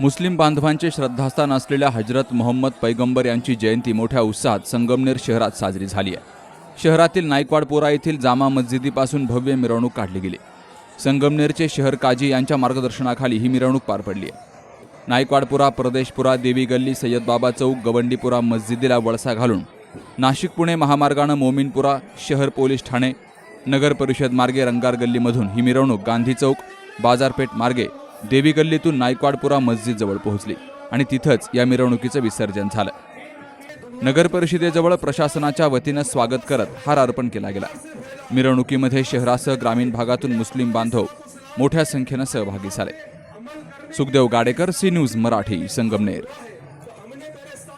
मुस्लिम बांधवांचे श्रद्धास्थान असलेल्या हजरत मोहम्मद पैगंबर यांची जयंती मोठ्या उत्साहात संगमनेर शहरात साजरी झाली आहे. शहरातील नायकवाडपुरा येथील जामा मस्जिदीपासून भव्य मिरवणूक काढली गेली. संगमनेरचे शहर काजी यांच्या मार्गदर्शनाखाली ही मिरवणूक पार पडली आहे. नाईकवाडपुरा प्रदेशपुरा देवी गल्ली सय्यदबाबा चौक गवंडीपुरा मस्जिदीला वळसा घालून नाशिक पुणे महामार्गानं मोमीनपुरा शहर पोलीस ठाणे नगर परिषद मार्गे रंगार गल्लीमधून ही मिरवणूक गांधी चौक बाजारपेठ मार्गे देवी गल्लीतून नाईकवाडपुरा मस्जिदजवळ पोहोचली आणि तिथंच या मिरवणुकीचं विसर्जन झालं. नगर परिषदेजवळ प्रशासनाच्या वतीनं स्वागत करत हार अर्पण केला गेला. मिरवणुकीमध्ये शहरासह ग्रामीण भागातून मुस्लिम बांधव मोठ्या संख्येनं सहभागी झाले. Sukhdev Gadekar C news Marathi Sangamner.